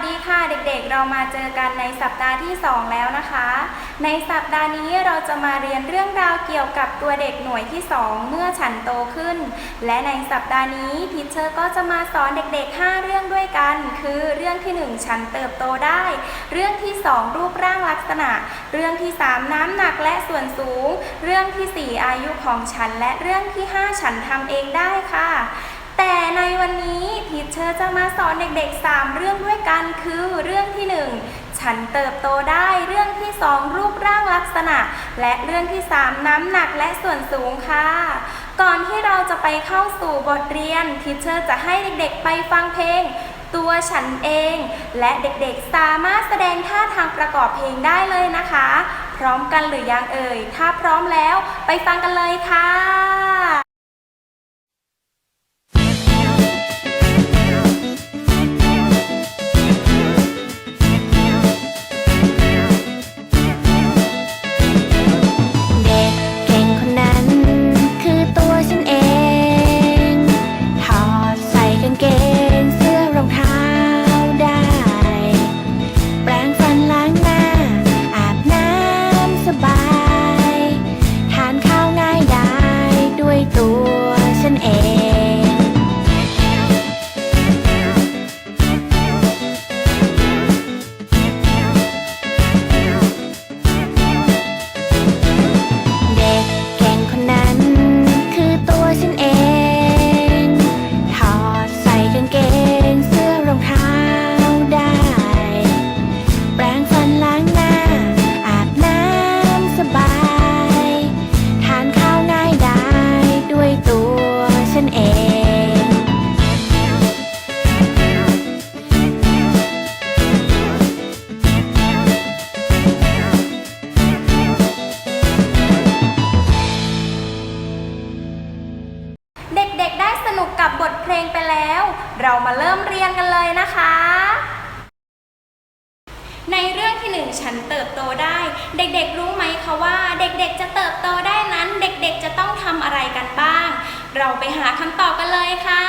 สวัสดีค่ะเด็กๆ เรามาเจอกันในสัปดาห์ที่ 2 แล้วนะคะ ในสัปดาห์นี้เราจะมาเรียนเรื่องราวเกี่ยวกับตัวเด็กหน่วยที่ 2 เมื่อฉันโตขึ้น และในสัปดาห์นี้ทีเชอร์ก็จะมาสอนเด็กๆ 5 เรื่องด้วยกัน คือเรื่องที่ 1 ฉันเติบโตได้ เรื่องที่ 2 รูปร่างลักษณะ เรื่องที่ 3 น้ำหนักและส่วนสูง เรื่องทีสี่4 อายุของฉัน และเรื่องที่ 5 ฉันทำเองได้ค่ะ วันนี้ทีเชอร์จะมาสอนเด็กๆ 3 เรื่องด้วยกันคือเรื่องที่ 1 ฉันเติบโตได้เรื่องที่ 2 รูปร่างลักษณะ และเรื่องที่ 3 น้ำหนักและส่วนสูงค่ะ ก่อนที่เราจะไปเข้าสู่บทเรียนทีเชอร์จะให้เด็กๆ ไปฟังเพลง ตัวฉันเอง และเด็กๆ สามารถแสดงท่าทางประกอบเพลงได้เลยนะคะ พร้อมกันหรือยังเอ่ย ถ้าพร้อมแล้วไปฟังกันเลยค่ะ นุกกับบทเพลงไปแล้ว เรามาเริ่มเรียนกันเลยนะคะ ในเรื่องที่หนึ่งฉันเติบโตได้ เด็กๆรู้ไหมคะว่า เด็กๆจะเติบโตได้นั้น เด็กๆจะต้องทำอะไรกันบ้าง เราไปหาคำตอบกันเลยค่ะ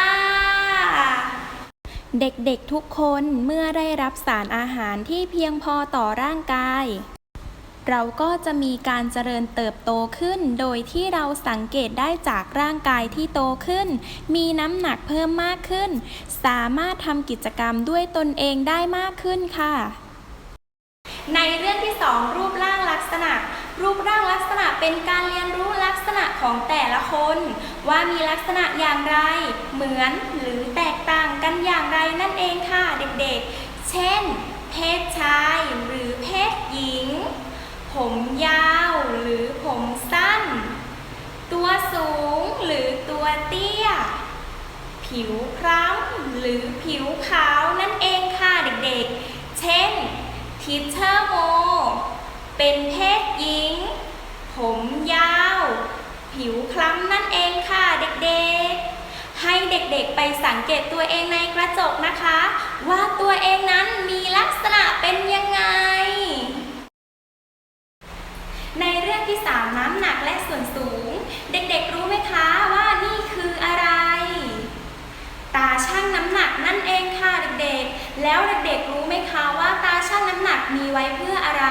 เด็กๆทุกคนเมื่อได้รับสารอาหารที่เพียงพอต่อร่างกาย เราก็จะมีการเจริญเติบโตขึ้น โดยที่เราสังเกตได้จากร่างกายที่โตขึ้น มีน้ำหนักเพิ่มมากขึ้น สามารถทำกิจกรรมด้วยตนเองได้มากขึ้นค่ะ ในเรื่องที่ 2 รูปร่างลักษณะ รูปร่างลักษณะเป็นการเรียนรู้ลักษณะของแต่ละคน ว่ามีลักษณะอย่างไร เหมือนหรือแตกต่างกันอย่างไรนั่นเองค่ะเด็กๆ เช่น เพศชายหรือเพศหญิง ผมยาวหรือผมสั้น ตัวสูงหรือตัวเตี้ย ผิวคล้ำหรือผิวขาวนั่นเองค่ะเด็กๆ เช่นทิเชอร์โม เป็นเพศหญิง ผมยาว ผิวคล้ำนั่นเองค่ะเด็กๆ ให้เด็กๆไปสังเกตตัวเองในกระจกนะคะ ว่าตัวเองนั้นมีลักษณะเป็นยังไง รื่องที่ 3 น้ำหนักและส่วนสูง เด็กๆรู้ไหมคะว่านี่คืออะไร ตาชั่งน้ำหนักนั่นเองค่ะเด็กๆ แล้วเด็กๆรู้ไหมคะว่าตาชั่งน้ำหนักมีไว้เพื่ออะไร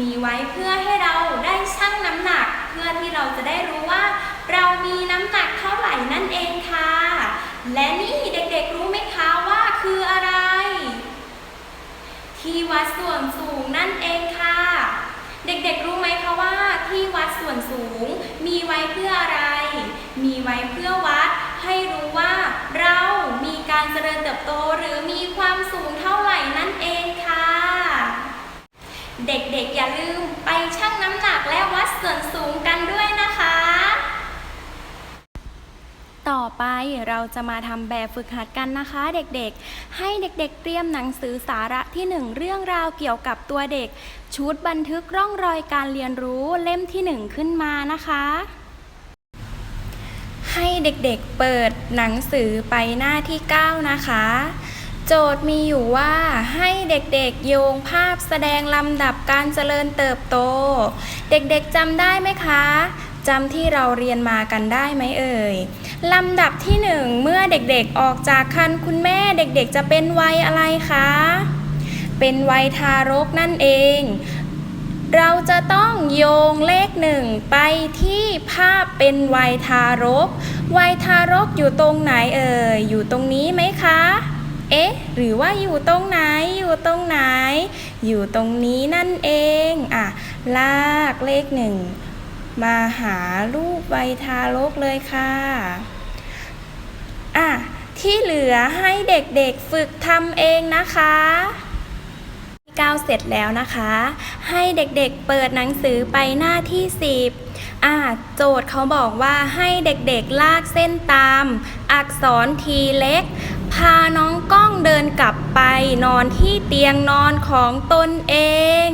มีไว้เพื่อให้เราได้ชั่งน้ำหนัก เพื่อที่เราจะได้รู้ว่า เรามีน้ำหนักเท่าไหร่นั่นเองค่ะ และนี่เด็กๆรู้ไหมคะว่าคืออะไร ที่วัดส่วนสูงนั่นเองค่ะ เด็กๆรู้ไหมคะว่าที่วัดส่วนสูง มีไว้เพื่ออะไร มีไว้เพื่อวัด ให้รู้ว่าเรามีการเจริญเติบโตหรือมีความสูงเท่าไหร่นั่นเองค่ะ เด็กๆอย่าลืมไปชั่งน้ำหนักและวัดส่วนสูงกันด้วยนะคะ ต่อไปเราจะมาทำแบบฝึกหัดกันนะคะเด็กๆ ให้เด็กๆ เตรียมหนังสือสาระที่หนึ่งเรื่องราวเกี่ยวกับตัวเด็ก ชุดบันทึกร่องรอยการเรียนรู้เล่มที่หนึ่งขึ้นมานะคะ ให้เด็กๆเปิดหนังสือไปหน้าที่ 9 นะคะ โจทย์มีอยู่ว่าให้เด็กๆ โยงภาพแสดงลำดับการเจริญเติบโต เด็กๆจำได้ไหมคะ จำที่เราเรียนมากันได้ไหมเอ่ยลำดับที่หนึ่งเมื่อเด็กๆออกจากคันคุณแม่เด็กๆจะเป็นวัยอะไรคะ เป็นวัยทารกนั่นเอง เราจะต้องโยงเลขหนึ่งไปที่ภาพเป็นวัยทารก วัยทารกอยู่ตรงไหนเอ่ย อยู่ตรงนี้ไหมคะ เอ๊ะ หรือว่าอยู่ตรงไหน อยู่ตรงไหน อยู่ตรงนี้นั่นเอง อะ ลากเลขหนึ่ง มาหารูปวัยทารกเลยค่ะอะที่เหลือให้เด็กๆฝึกทำเองนะคะก้าวเสร็จแล้วนะคะ ให้เด็กๆเปิดหนังสือไปหน้าที่ 10อ่าโจทย์เขาบอกว่าให้เด็กๆลากเส้นตาม อักษรทีเล็ก พาน้องก้องเดินกลับไปนอนที่เตียงนอนของตนเอง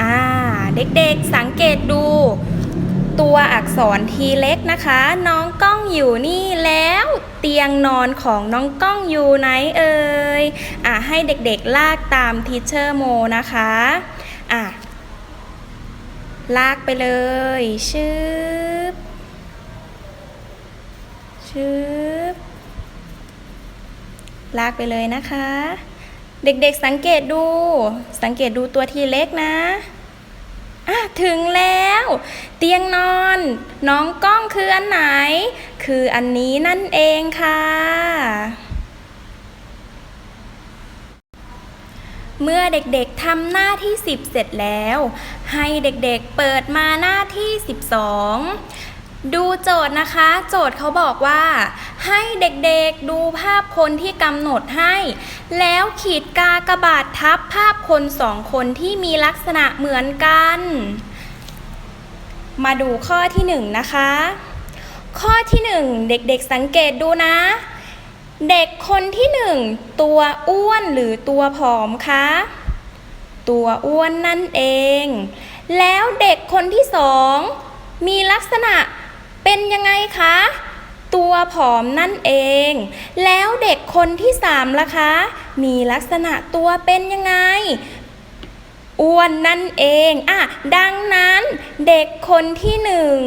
อ่าเด็กๆสังเกตดู ตัวอักษรทีเล็กนะคะ น้องก้องอยู่นี่แล้ว เตียงนอนของน้องก้องอยู่ไหนเอ่ยอะให้เด็กๆลากตามทีเชอร์โมนะคะอะลากไปเลยชืบชืบลากไปเลยนะคะ เด็กๆสังเกตดู สังเกตดูตัวทีเล็กนะ อะถึงแล้ว เตียงนอน น้องกล้องคืออันไหน คืออันนี้นั่นเองค่ะ เมื่อเด็กๆทำหน้าที่ 10 เสร็จแล้ว ให้เด็กๆเปิดมาหน้าที่ 12 ดูโจทย์นะคะ โจทย์เขาบอกว่า ให้เด็กๆดูภาพคนที่กำหนดให้ แล้วขีดกากระบาททับภาพคนสองคนที่มีลักษณะเหมือนกัน มาดูข้อที่หนึ่งนะคะ ข้อที่หนึ่งเด็กๆสังเกตดูนะ เด็กคนที่หนึ่งตัวอ้วนหรือตัวผอมคะตัวอ้วนนั่นเอง แล้วเด็กคนที่สองมีลักษณะ เป็นยังไงคะ ตัวผอมนั่นเอง แล้วเด็กคนที่สามล่ะคะ มีลักษณะตัวเป็นยังไง อ้วนนั่นเองอะดังนั้นเด็กคนที่หนึ่ง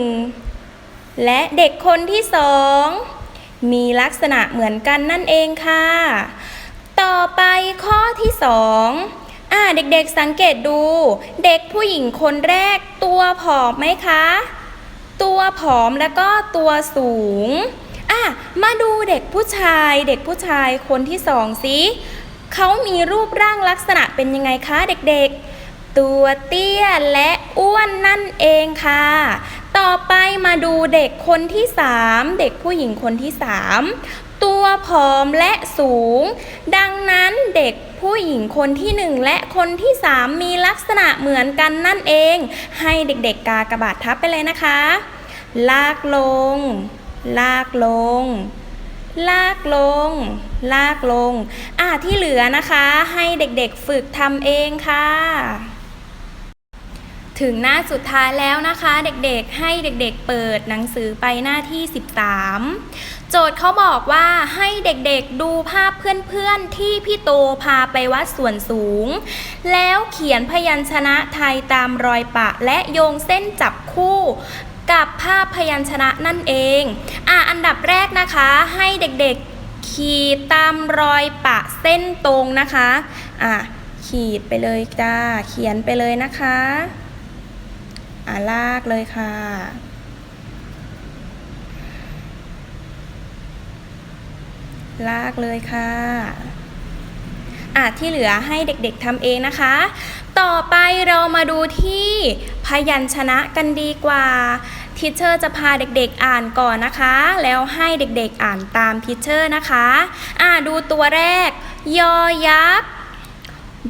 และเด็กคนที่สองมีลักษณะเหมือนกันนั่นเองค่ะ ต่อไปข้อที่สองอะเด็กๆสังเกตดู เด็กผู้หญิงคนแรกตัวผอมไหมคะ ตัวผอมแล้วก็ตัวสูงอะมาดูเด็กผู้ชาย เด็กผู้ชายคนที่สองสิเขามีรูปร่างลักษณะเป็นยังไงคะเด็กๆ ตัวเตี้ยและอ้วนนั่นเองค่ะ ต่อไปมาดูเด็กคนที่สามเด็กผู้หญิงคนที่สามตัวผอมและสูง ดังนั้นเด็ก ผู้หญิงคนที่หนึ่งและคนที่สามมีลักษณะเหมือนกันนั่นเอง ให้เด็กๆกากระบาดทับไปเลยนะคะ ลากลง ลากลง ลากลง ลากลง อะที่เหลือนะคะ ให้เด็กๆฝึกทำเองค่ะ ถึงหน้าสุดท้ายแล้วนะคะ เด็กๆให้เด็กๆเปิดหนังสือไปหน้าที่ 13 โจทย์เขาบอกว่าให้เด็กๆดูภาพเพื่อนๆที่พี่โตพาไปวัดส่วนสูง แล้วเขียนพยัญชนะไทยตามรอยปะและโยงเส้นจับคู่กับภาพพยัญชนะนั่นเอง อะอันดับแรกนะคะให้เด็กๆขีดตามรอยปะเส้นตรงนะคะ อะขีดไปเลยจ้า เขียนไปเลยนะคะ อ่าลากเลยค่ะ ลากเลยค่ะอะที่เหลือให้เด็กๆทำเองนะคะ ต่อไปเรามาดูที่พยัญชนะกันดีกว่าทิเชอร์จะพาเด็กๆอ่านก่อนนะคะ แล้วให้เด็กๆอ่านตามทิเชอร์นะคะ อะดูตัวแรก ยอยักษ์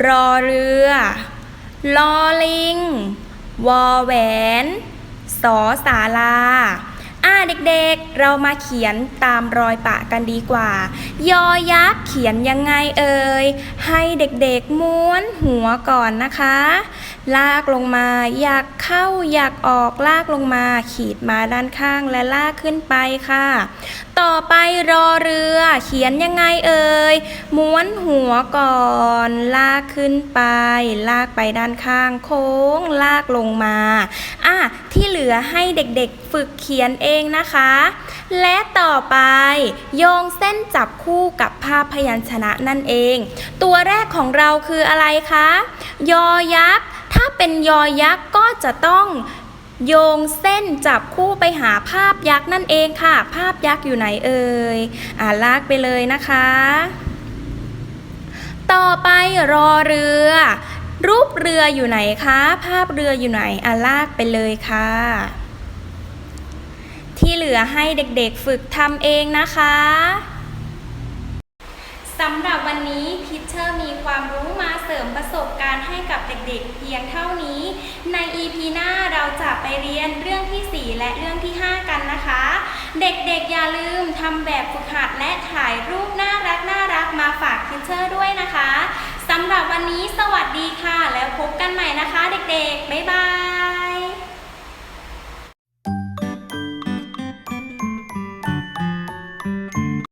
รอเรือ ลอลิง วอแหวน สอสาลา อ่าเด็กๆ เรามาเขียนตามรอยปะกันดีกว่า ยอยักษ์เขียนยังไงเอ่ย ให้เด็กๆม้วนหัวก่อนนะคะ ลากลงมาอยากเข้าอยากออกลากลงมา ขีดมาด้านข้างและลากขึ้นไปค่ะ ต่อไปรอเรือ เขียนยังไงเอ่ย ม้วนหัวก่อน ลากขึ้นไป ลากไปด้านข้างโค้ง ลากลงมาอะที่เหลือให้เด็กๆฝึกเขียนเองนะคะ และต่อไปโยงเส้นจับคู่กับภาพพยัญชนะนั่นเอง ตัวแรกของเราคืออะไรคะ ยอยักษ์ ถ้าเป็นยอยักษ์ก็จะต้อง โยงเส้นจับคู่ไปหาภาพยักษ์นั่นเองค่ะ ภาพยักษ์อยู่ไหนเอ่ยอ่าลากไปเลยนะคะ ต่อไปรอเรือ รูปเรืออยู่ไหนคะ ภาพเรืออยู่ไหนอ่าลากไปเลยค่ะ ที่เหลือให้เด็กๆฝึกทำเองนะคะสำหรับวันนี้พิชเชอร์มีความรู้มาเสริมประสบการณ์ให้กับเด็กๆ เพียงเท่านี้ ใน EP หน้าเราจะ ไปเรียนเรื่องที่ 4 และเรื่องที่ 5 กันนะคะ เด็กๆอย่าลืมทำแบบฝึกหัดและถ่ายรูปน่ารักน่ารักมาฝากพิชเชอร์ด้วยนะคะสำหรับวันนี้สวัสดีค่ะ แล้วพบกันใหม่นะคะ เด็กๆ บ๊ายบาย